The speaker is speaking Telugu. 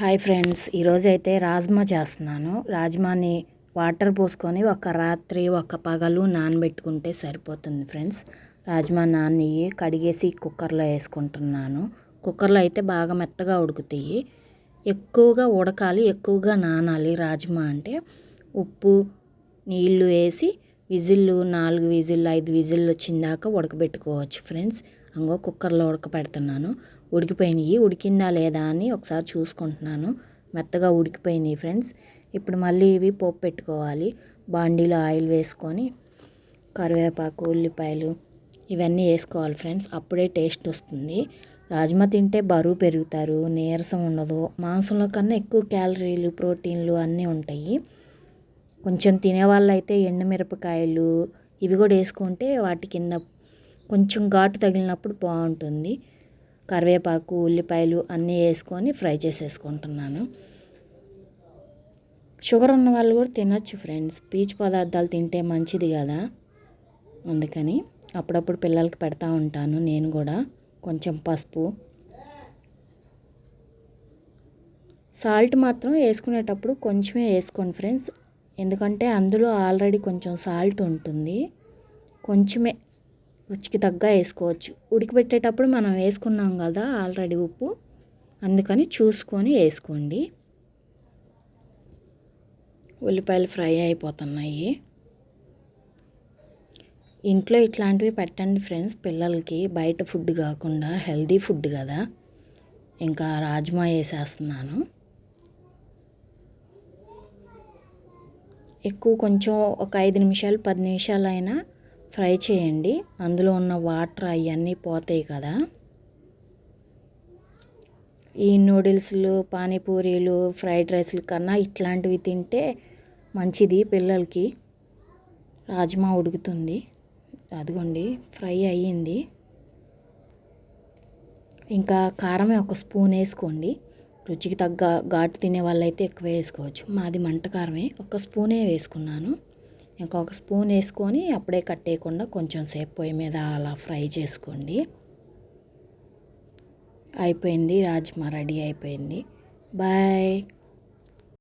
హాయ్ ఫ్రెండ్స్ ఈరోజు అయితే రాజ్మా చేస్తున్నాను. రాజ్మాని వాటర్ పోసుకొని ఒక రాత్రి ఒక పగలు నానబెట్టుకుంటే సరిపోతుంది ఫ్రెండ్స్. రాజ్మా నాన్నయ్యి కడిగేసి కుక్కర్లో వేసుకుంటున్నాను. కుక్కర్లో అయితే బాగా మెత్తగా ఉడుకుతాయి. ఎక్కువగా ఉడకాలి ఎక్కువగా నానాలి రాజ్మా అంటే ఉప్పు నీళ్ళు వేసి విజిల్లు నాలుగు విజిల్లు ఐదు విజిల్లు వచ్చిందాక ఉడకబెట్టుకోవచ్చు ఫ్రెండ్స్. అంగో కుక్కర్లో ఉడకబెడుతున్నాను. ఉడికిపోయినాయి. ఉడికిందా లేదా అని ఒకసారి చూసుకుంటున్నాను. మెత్తగా ఉడికిపోయినాయి ఫ్రెండ్స్. ఇప్పుడు మళ్ళీ ఇవి పోపు పెట్టుకోవాలి. బాండీలో ఆయిల్ వేసుకొని కరివేపాకు ఉల్లిపాయలు ఇవన్నీ వేసుకోవాలి ఫ్రెండ్స్. అప్పుడే టేస్ట్ వస్తుంది. రాజ్మా తింటే బరువు పెరుగుతారు నీరసం ఉండదు. మాంసంలో కన్నా ఎక్కువ క్యాలరీలు ప్రోటీన్లు అన్నీ ఉంటాయి. కొంచెం తినేవాళ్ళు అయితే ఎండుమిరపకాయలు ఇవి కూడా వేసుకుంటే వాటి కింద కొంచెం ఘాటు తగిలినప్పుడు బాగుంటుంది. కరివేపాకు ఉల్లిపాయలు అన్నీ వేసుకొని ఫ్రై చేసేసుకుంటున్నాను. షుగర్ ఉన్న వాళ్ళు కూడా తినొచ్చు ఫ్రెండ్స్. పీచు పదార్థాలు తింటే మంచిది కదా. అందుకని అప్పుడప్పుడు పిల్లలకి పెడతా ఉంటాను నేను కూడా. కొంచెం పసుపు. సాల్ట్ మాత్రం వేసుకునేటప్పుడు కొంచెమే వేసుకోండి ఫ్రెండ్స్. ఎందుకంటే అందులో ఆల్రెడీ కొంచెం సాల్ట్ ఉంటుంది. కొంచెమే రుచికి తగ్గ వేసుకోవచ్చు. ఉడికిపెట్టేటప్పుడు మనం వేసుకున్నాం కదా ఆల్రెడీ ఉప్పు. అందుకని చూసుకొని వేసుకోండి. ఉల్లిపాయలు ఫ్రై అయిపోతున్నాయి. ఇంట్లో ఇట్లాంటివి పెట్టండి ఫ్రెండ్స్. పిల్లలకి బయట ఫుడ్ కాకుండా హెల్దీ ఫుడ్ కదా. ఇంకా రాజ్మా వేసేస్తున్నాను. ఎక్కువ కొంచెం ఒక ఐదు నిమిషాలు పది నిమిషాలు అయినా ఫ్రై చేయండి. అందులో ఉన్న వాటర్ అవన్నీ పోతాయి కదా. ఈ నూడిల్స్లు పానీపూరీలు ఫ్రైడ్ రైస్లు కన్నా ఇట్లాంటివి తింటే మంచిది పిల్లలకి. రాజ్మా ఉడుకుతుంది. అదిగోండి ఫ్రై అయ్యింది. ఇంకా కారం ఒక స్పూన్ వేసుకోండి. రుచికి తగ్గ ఘాటు తినే వాళ్ళైతే ఎక్కువ వేసుకోవచ్చు. మాది మంట కారమే. ఒక స్పూనే వేసుకున్నాను. ఇంకొక స్పూన్ వేసుకొని అప్పుడే కట్టేయకుండా కొంచెం సేపు పొయ్యి మీద అలా ఫ్రై చేసుకోండి. అయిపోయింది రాజ్మా రెడీ అయిపోయింది. బాయ్.